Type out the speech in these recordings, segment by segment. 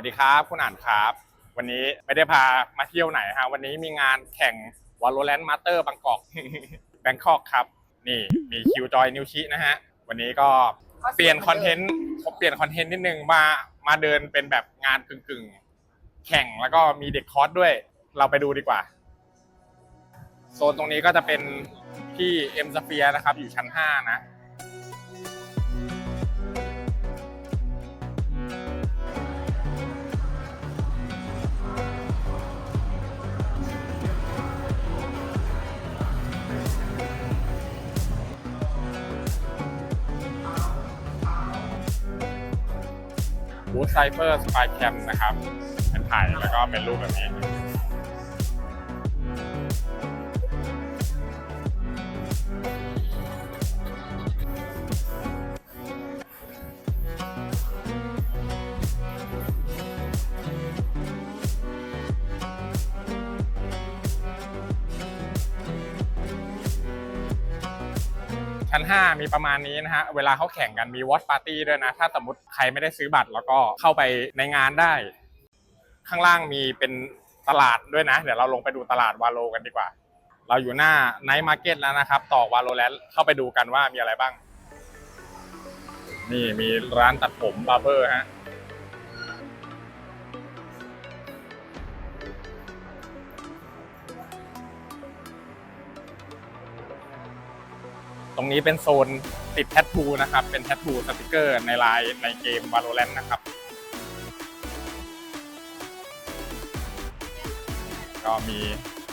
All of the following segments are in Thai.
วัสดีครับ คุณอ่านครับ วันนี้ไม่ได้พามาเที่ยวไหนฮะวันนี้มีงานแข่ง Valorant Master บางกอกแบงคอกครับ นี่มีคิวจอยนิวชินะฮะวันนี้ก็เปลี่ยนคอนเทนต์ผมเปลี่ยนคอนเทนต์นิดนึงมามาเดินเป็นแบบงานกึ่งๆ แข่งแล้วก็มีเด็กคอร์สด้วย เราไปดูดีกว่า โซนตรงนี้ก็จะเป็นที่เอ็มสเฟียนะครับ อยู่ชั้น 5 นะ บูธไซเฟอร์สปายแคมนะครับเป็นถ่ายแล้วก็เป็นรูปแบบนี้ ชั้น 5 มีประมาณนี้นะฮะ เวลาเขาแข่งกันมีวอชปาร์ตี้ด้วยนะ ถ้าสมมติใครไม่ได้ซื้อบัตรแล้วก็เข้าไปในงานได้ ข้างล่างมีเป็นตลาดด้วยนะ เดี๋ยวเราลงไปดูตลาดวาโลกันดีกว่า เราอยู่หน้าไนท์มาร์เก็ตแล้วนะครับ ต่อวาโลแลนด์เข้าไปดูกันว่ามีอะไรบ้าง นี่มีร้านตัดผมบาร์เบอร์ฮะ ตรงนี้เป็นโซนติดแท t ทูนะครับ เป็นแท t ทูสติกเกอร์ในไลน์ในเกม Valorant นะครับ ก็มี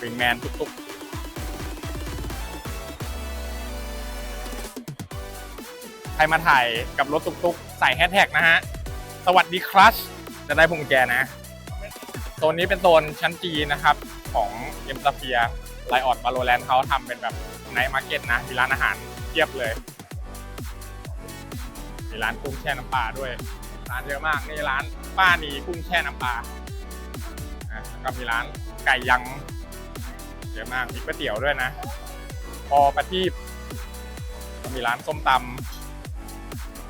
วิงแมนตุกๆใครมาถ่ายกับรถตุกๆ ใส่แฮชแท็กนะฮะ สวัสดีครัช จะได้พวงแจนะ โซนนี้เป็นโซนชั้นจีนะครับ ของเอ็มซาเฟียไลออดบาโลแลนด์เขาทำเป็นแบบไนท์มาร์เก็ตนะ มีร้านอาหาร เทียบเลย มีร้านกุ้งแช่น้ำปลาด้วย ร้านเยอะมาก นี่ร้านป้านีกุ้งแช่น้ำปลาอะแล้วก็มีร้านไก่ยังเยอะมาก มีก๋วยเตี๋ยวด้วยนะ พอประทีปก็มีร้านส้มต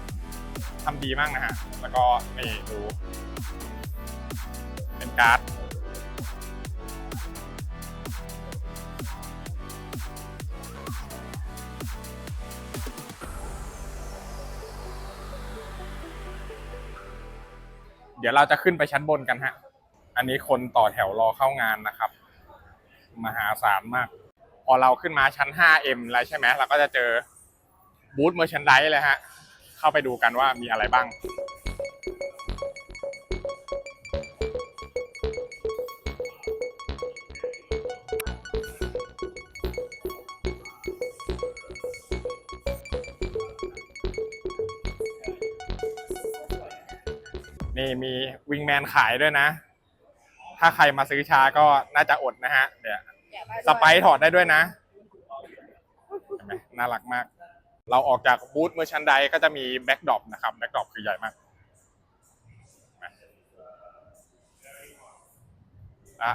ำทำดีมากนะฮะ แล้วก็นี่ดู เป็นการ์ด ดี๋ยวเราจะขึ้นไปชั้นบนกันฮะ อันนี้คนต่อแถวรอเข้างานนะครับ มหาศาลมาก พอเราขึ้นมาชั้น 5M แล้วใช่ไหมเราก็จะเจอบูธเมอร์ชันไดเลยฮะ เข้าไปดูกันว่ามีอะไรบ้าง นี่มีวิงแมนขายด้วยนะ ถ้าใครมาซื้อช้าก็น่าจะอดนะฮะ เดี๋ยวสไปซ์ถอดได้ด้วยนะนไหมน่ารักมาก เราออกจากบูธเมอร์ชันไดก็จะมีแบ็กดรอปนะครับ แบ็กดรอปคือใหญ่มากอะ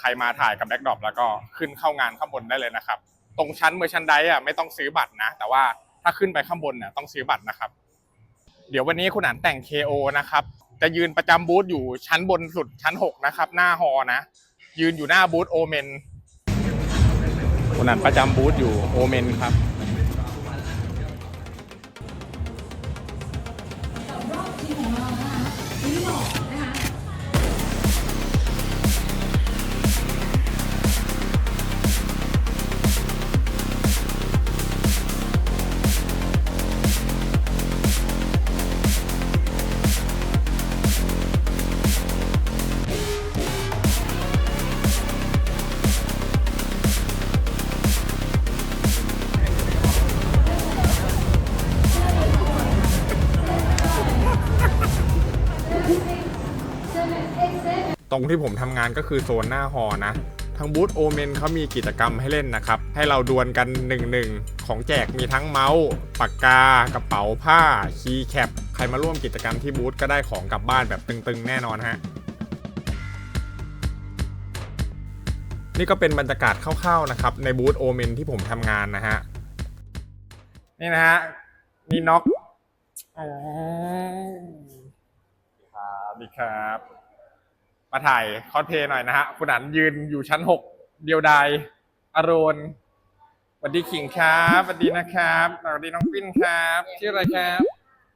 ใครมาถ่ายกับแบ็กดรอปแล้วก็ขึ้นเข้างานข้างบนได้เลยนะครับ ตรงชั้นเมอร์ชันไดอะไม่ต้องซื้อบัตรนะ แต่ว่าถ้าขึ้นไปข้างบนเนี่ยต้องซื้อบัตรนะครับ เดี๋ยววันนี้คุณอ่านแต่ง KO นะครับ จะยืนประจำบูธอยู่ชั้นบนสุดชั้น 6 นะครับ หน้าฮอนะ ยืนอยู่หน้าบูธโอเมนคนนั้นประจำบูธอยู่โอเมนครับ ตรงที่ผมทำงานก็คือโซนหน้าฮอนะทางบูธโอเมนเขามีกิจกรรมให้เล่นนะครับ ให้เราดวลกัน1นึของแจกมีทั้งเมาส์ปากกากระเป๋าผ้าคีย์แคปใครมาร่วมกิจกรรมที่บูธก็ได้ของกลับบ้านแบบตึงๆ แน่นอนฮะนี่ก็เป็นบรรยากาศคร่าวๆนะครับ ในบูธโอเมนที่ผมทำงานนะฮะ นี่นะฮะนี่น็อกอ๋อครับสวัสดีครับ มาถ่ายคอสเพลย์หน่อยนะฮะคุณอันยืนอยู่ชั้นหกเดียวดายอโรนสวัสดีขิงครับสวัสดีนะครับสวัสดีน้องปิ้นครับชื่ออะไรครับ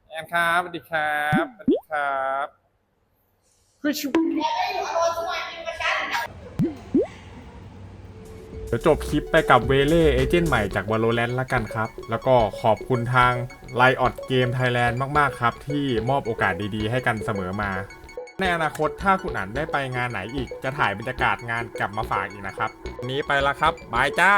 แอนครับสวัสดีครับสวัสดีครับเฮ้ยชุบเดี๋ยวจบคลิปไปกับเวเล่เอเจนต์ใหม่จาก Valorant ละกันครับ แล้วก็ขอบคุณทาง l i ออดเกมไทยแลนด์มาก ๆ ครับ ที่มอบโอกาสดี ๆ ให้กันเสมอมา ในอนาคตถ้าคุณอันได้ไปงานไหนอีก จะถ่ายบรรยากาศงานกลับมาฝากอีกนะครับ นี้ไปละครับบายจ้า